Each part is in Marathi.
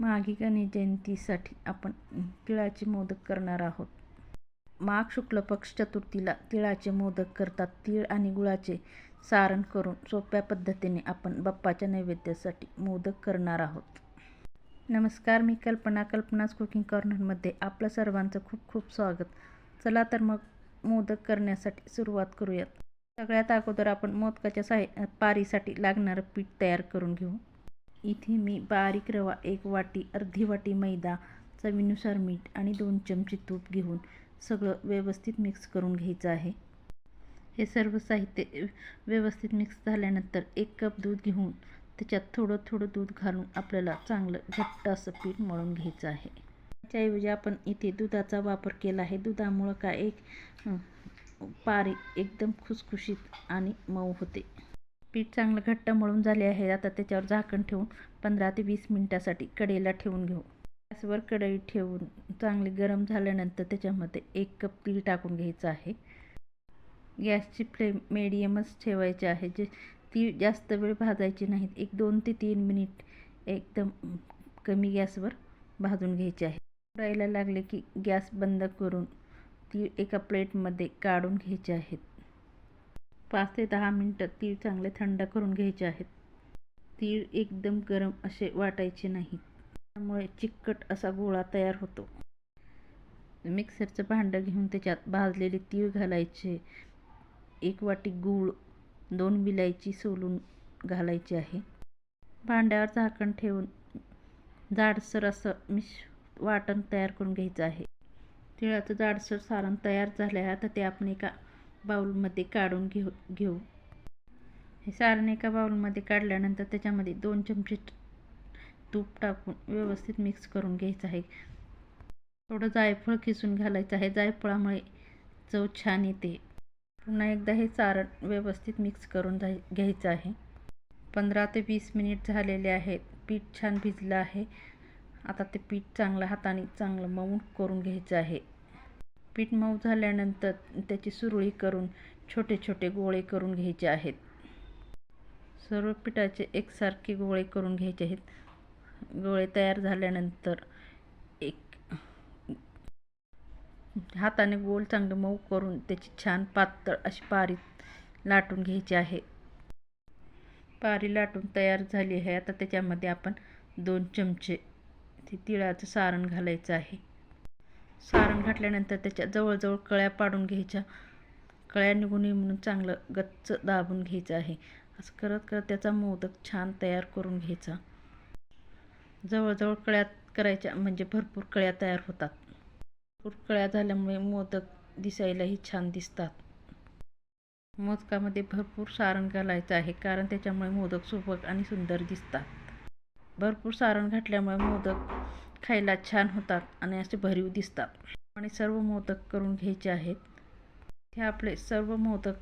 माघी गणेश जयंतीसाठी आपण तिळाचे मोदक करणार आहोत. माघ शुक्ल पक्ष चतुर्थीला तिळाचे मोदक करतात. तीळ आणि गुळाचे सारण करून सोप्या पद्धतीने आपण बाप्पाच्या नैवेद्यासाठी मोदक करणार आहोत. नमस्कार मी कल्पना कल्पनाच कुकिंग कॉर्नरमध्ये आपलं सर्वांचं खूप खूप स्वागत. चला तर मग मोदक करण्यासाठी सुरुवात करूयात. सगळ्यात अगोदर आपण मोदकाच्या साहि पारीसाठी लागणारं पीठ तयार करून घेऊ. इथे मी बारीक रवा एक वाटी अर्धी वाटी मैदा चवीनुसार मीठ आणि दोन चमचे तूप घेऊन सगळं व्यवस्थित मिक्स करून घ्यायचं आहे. हे सर्व साहित्य व्यवस्थित मिक्स झाल्यानंतर एक कप दूध घेऊन त्याच्यात थोडं थोडं दूध घालून आपल्याला चांगलं घट्ट असं पीठ मळून घ्यायचं आहे. त्याऐवजी आपण इथे दुधाचा वापर केला आहे. दुधामुळं काय एक पारी एकदम खुसखुशीत आणि मऊ होते. पीठ चांगलं घट्ट मळून झाले आहे आता त्याच्यावर झाकण ठेवून पंधरा ते वीस मिनटासाठी कढईला ठेवून घेऊ. गॅसवर कढई ठेवून चांगली गरम झाल्यानंतर त्याच्यामध्ये एक कप तीळ टाकून घ्यायचं आहे. गॅसची फ्लेम मिडियमच ठेवायची आहे जे ती जास्त वेळ भाजायची नाहीत एक दोन ते तीन मिनिट एकदम कमी गॅसवर भाजून घ्यायची आहे. उडायला लागले की गॅस बंद करून ती एका प्लेटमध्ये काढून घ्यायची आहेत. पाच ते दहा मिनटं तीळ चांगले थंड करून घ्यायचे आहेत. तीळ एकदम गरम असे वाटायचे नाहीत. त्यामुळे चिकट असा गोळा तयार होतो. मिक्सरचं भांडं घेऊन त्याच्यात भाजलेले तीळ घालायचे. एक वाटी गूळ दोन विलायची सोलून घालायची आहे. भांड्यावर झाकण ठेवून जाडसर असं मिश वाटण तयार करून घ्यायचं आहे. तिळाचं जाडसर सारण तयार झाले आहे तर ते आपण एका बाउलमध्ये काढून घेऊ घेऊ. हे सारण एका बाउलमध्ये काढल्यानंतर त्याच्यामध्ये दोन चमचे तूप टाकून व्यवस्थित मिक्स करून घ्यायचं आहे. थोडं जायफळ किसून घालायचं आहे. जायफळामुळे चव छान येते. पुन्हा एकदा हे सारण व्यवस्थित मिक्स करून जाय घ्यायचं आहे. पंधरा ते वीस मिनिट झालेले आहेत. पीठ छान भिजलं आहे. आता ते पीठ चांगलं हाताने चांगलं मऊ करून घ्यायचं आहे. पीठ मऊ झाल्यानंतर त्याची सुरळी करून छोटे छोटे गोळे करून घ्यायचे आहेत. सर्व पिठाचे एकसारखे गोळे करून घ्यायचे आहेत. गोळे तयार झाल्यानंतर एक हाताने गोल चांगले मऊ करून त्याची छान पातळ अशी पारी लाटून घ्यायची आहे. पारी लाटून तयार झाली आहे. आता त्याच्यामध्ये आपण दोन चमचे ते तिळाचं सारण घालायचं आहे. सारण घातल्यानंतर त्याच्या जवळजवळ कळ्या पाडून घ्यायच्या. कळ्या निघून नये म्हणून चांगलं गच्च दाबून घ्यायचं आहे. असं करत करत त्याचा मोदक छान तयार करून घ्यायचा. जवळजवळ कळ्या करायच्या म्हणजे भरपूर कळ्या तयार होतात. भरपूर कळ्या झाल्यामुळे मोदक दिसायलाही छान दिसतात. मोदकामध्ये भरपूर सारण घालायचं आहे कारण त्याच्यामुळे मोदक सुबक आणि सुंदर दिसतात. भरपूर सारण घातल्यामुळे मोदक खायला छान होतात आणि असे भरीव दिसतात. आणि सर्व मोदक करून घ्यायचे आहेत. हे आपले सर्व मोदक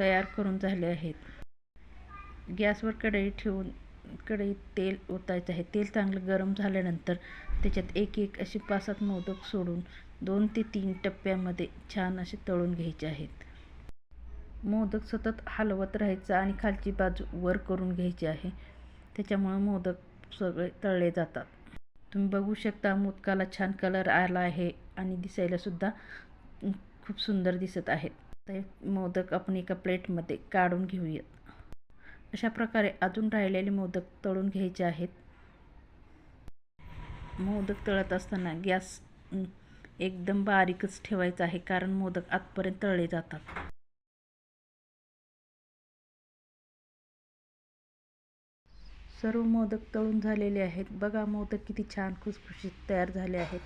तयार करून झाले आहेत. गॅसवर कढई ठेवून कढईत तेल ओतायचं आहे. तेल चांगलं गरम झाल्यानंतर त्याच्यात एक एक असे पाच सात मोदक सोडून दोन ते तीन टप्प्यामध्ये छान असे तळून घ्यायचे आहेत. मोदक सतत हलवत राहायचं आणि खालची बाजू वर करून घ्यायची आहे. त्याच्यामुळं मोदक सगळे तळले जातात. तुम्ही बघू शकता मोदकाला छान कलर आला आहे आणि दिसायलासुद्धा खूप सुंदर दिसत आहेत. तर मोदक आपण एका प्लेटमध्ये काढून घेऊयात. अशा प्रकारे अजून राहिलेले मोदक तळून घ्यायचे आहेत. मोदक तळत असताना गॅस एकदम बारीकच ठेवायचा आहे कारण मोदक आतपर्यंत तळले जातात. सर्व मोदक तळून झालेले आहेत. बघा मोदक किती छान खुसखुशीत तयार झाले आहेत.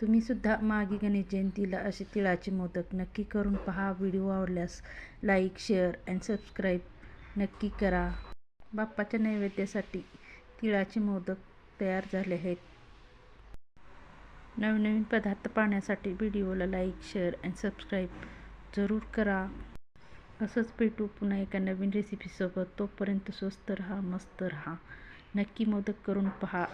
तुम्ही सुद्धा मागी गणेश जयंतीला असे तिळाचे मोदक नक्की करून पहा. व्हिडिओ आवडल्यास लाईक शेअर अँड सबस्क्राईब नक्की करा. बाप्पाच्या नैवेद्यासाठी तिळाचे मोदक तयार झाले आहेत. नवनवीन पदार्थ पाहण्यासाठी व्हिडिओला लाईक शेअर अँड सबस्क्राईब जरूर करा. असंच भेटू पुन्हा एका नवीन रेसिपीसोबत तोपर्यंत स्वस्त रहा मस्त रहा. नक्की मोदक करून पहा.